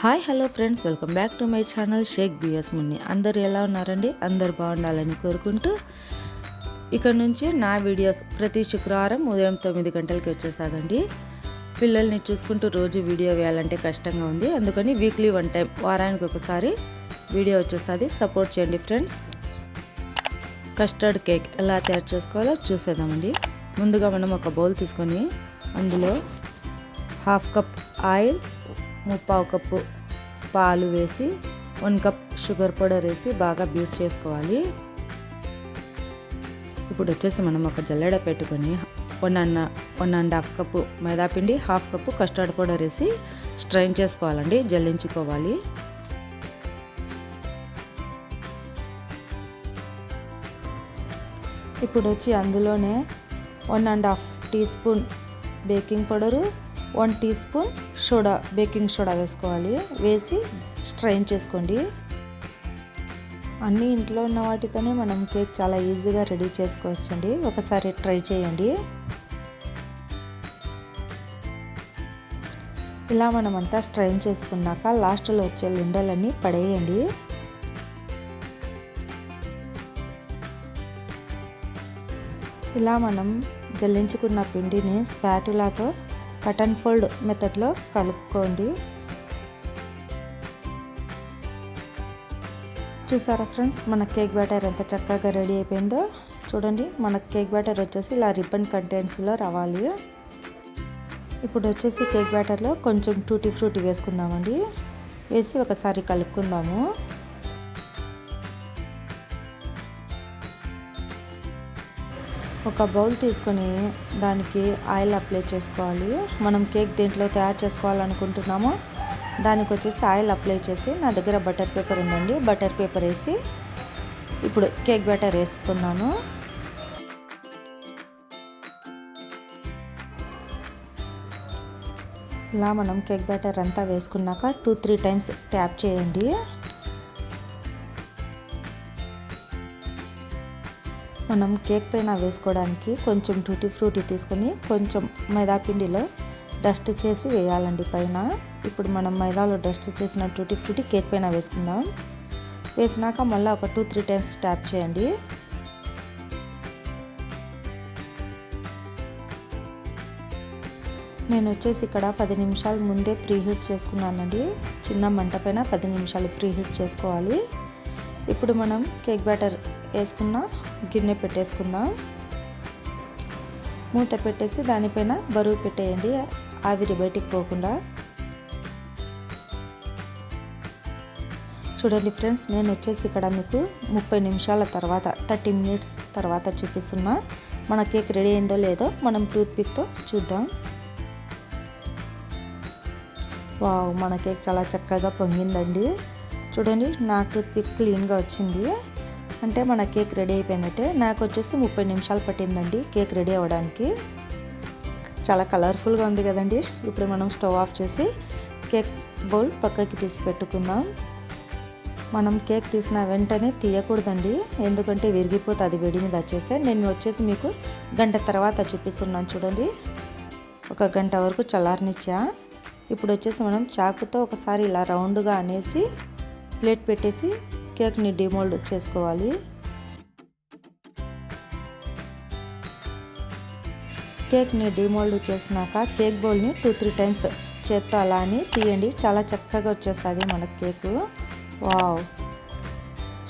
Hi hello friends. Welcome back to my channel Shaik BS Munni. అందరు ఎలా ఉన్నారండి? అందరు బాగుండాలని కోరుకుంటూ ఇక్కడ నుంచి నా వీడియోస్ ప్రతి శుక్రవారం ఉదయం తొమ్మిది గంటలకి వచ్చేసాదండి. పిల్లల్ని చూసుకుంటూ రోజు వీడియో వేయాలంటే కష్టంగా ఉంది. అందుకని వీక్లీ వన్ టైం వారానికి ఒకసారి వీడియో వచ్చేస్తుంది సపోర్ట్ చేయండి ఫ్రెండ్స్. కస్టర్డ్ కేక్ ఎలా తయారు చేసుకోవాలో చూసేద్దామండి. ముందుగా మనం ఒక బౌల్ తీసుకొని అందులో హాఫ్ కప్ ఆయిల్ ముప్పావు కప్పు పాలు వేసి వన్ కప్ షుగర్ పౌడర్ వేసి బాగా బీట్ చేసుకోవాలి. ఇప్పుడు వచ్చేసి మనం ఒక జల్లెడ పెట్టుకొని one and one and half cup మైదాపిండి half cup custard powder వేసి స్ట్రైన్ చేసుకోవాలండి జల్లించుకోవాలి. ఇప్పుడు వచ్చి అందులోనే one and half teaspoon baking powder one teaspoon soda baking soda వేసుకోవాలి. వేసి స్ట్రైన్ చేసుకోండి. అన్నీ ఇంట్లో ఉన్న వాటితోనే మనం కేక్ చాలా ఈజీగా రెడీ చేసుకోవచ్చండి. ఒకసారి ట్రై చేయండి. ఇలా మనమంతా స్ట్రైన్ చేసుకున్నాక లాస్ట్లో వచ్చే లుండలన్నీ పడేయండి. ఇలా మనం జల్లించుకున్న పిండిని స్పాటులాతో కట్ అండ్ ఫోల్డ్ మెథడ్లో కలుపుకోండి. చూసారా ఫ్రెండ్స్ మన కేక్ బ్యాటర్ ఎంత చక్కగా రెడీ అయిపోయిందో? చూడండి మన కేక్ బ్యాటర్ వచ్చేసి ఇలా రిబ్బన్ కంటెంట్స్లో రావాలి. ఇప్పుడు వచ్చేసి కేక్ బ్యాటర్లో కొంచెం టూటీ ఫ్రూటీ వేసుకుందామండి. వేసి ఒకసారి కలుపుకుందాము. ఒక బౌల్ తీసుకొని దానికి ఆయిల్ అప్లై చేసుకోవాలి. మనం కేక్ దీంట్లో తయారు చేసుకోవాలనుకుంటున్నామో దానికి వచ్చేసి ఆయిల్ అప్లై చేసి నా దగ్గర బటర్ పేపర్ ఉందండి. బటర్ పేపర్ వేసి ఇప్పుడు కేక్ బ్యాటర్ వేస్తున్నాను. ఇలా మనం కేక్ బ్యాటర్ అంతా వేసుకున్నాక టూ త్రీ టైమ్స్ ట్యాప్ చేయండి. మనం కేక్ పైన వేసుకోవడానికి కొంచెం టూటీ ఫ్రూటీ తీసుకొని కొంచెం మైదా పిండిలో డస్ట్ చేసి వేయాలండి పైన. ఇప్పుడు మనం మైదాలో డస్ట్ చేసిన టూటీ ఫ్రూటీ కేక్ పైన వేసుకుందాం. వేసినాక మళ్ళీ ఒక టూ త్రీ టైమ్స్ ట్యాప్ చేయండి. నేను వచ్చేసి ఇక్కడ పది నిమిషాల ముందే ప్రీ హీట్ చేసుకున్నానండి. చిన్న మంట పైన పది నిమిషాలు ప్రీ హీట్ చేసుకోవాలి. ఇప్పుడు మనం కేక్ బ్యాటర్ వేసుకున్న గిన్నె పెట్టేసుకుందాం. మూత పెట్టేసి దానిపైన బరువు పెట్టేయండి. ఆవిరి బయటికి పోకుండా. చూడండి ఫ్రెండ్స్ నేను వచ్చేసి ఇక్కడ మీకు ముప్పై నిమిషాల తర్వాత థర్టీ మినిట్స్ తర్వాత చూపిస్తున్నా. మన కేక్ రెడీ అయిందో లేదో మనం టూత్ పిక్తో చూద్దాం. వావ్ మన కేక్ చాలా చక్కగా పొంగిందండి. చూడండి నా టూత్ పిక్ క్లీన్గా వచ్చింది. అంటే మన కేక్ రెడీ అయిపోయినట్టే. నాకు వచ్చేసి ముప్పై నిమిషాలు పట్టిందండి కేక్ రెడీ అవ్వడానికి. చాలా కలర్ఫుల్గా ఉంది కదండి. ఇప్పుడు మనం స్టవ్ ఆఫ్ చేసి కేక్ బౌల్ పక్కకి తీసి పెట్టుకుందాం. మనం కేక్ తీసిన వెంటనే తీయకూడదండి. ఎందుకంటే విరిగిపోతే అది వేడి మీద వచ్చేస్తే. నేను వచ్చేసి మీకు గంట తర్వాత చూపిస్తున్నాను చూడండి. ఒక గంట వరకు చల్లారనిచ్చా. ఇప్పుడు వచ్చేసి మనం చాకుతో ఒకసారి ఇలా రౌండ్గా అనేసి ప్లేట్ పెట్టేసి కేక్ని డిమోల్డ్ చేసుకోవాలి. కేక్ని డిమోల్డ్ చేసినాక కేక్ బౌల్ని టూ త్రీ టైమ్స్ చేత్తో అలా అని తీయండి. చాలా చక్కగా వచ్చేస్తుంది మన కేకు. వావ్!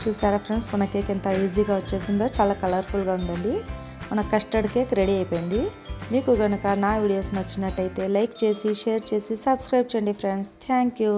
చూసారా ఫ్రెండ్స్? మన కేక్ ఎంత ఈజీగా వచ్చేసిందో చాలా కలర్ఫుల్గా ఉందండి. మన కస్టర్డ్ కేక్ రెడీ అయిపోయింది. మీకు కనుక నా వీడియోస్ నచ్చినట్టయితే లైక్ చేసి షేర్ చేసి సబ్స్క్రైబ్ చేయండి ఫ్రెండ్స్. Thank you!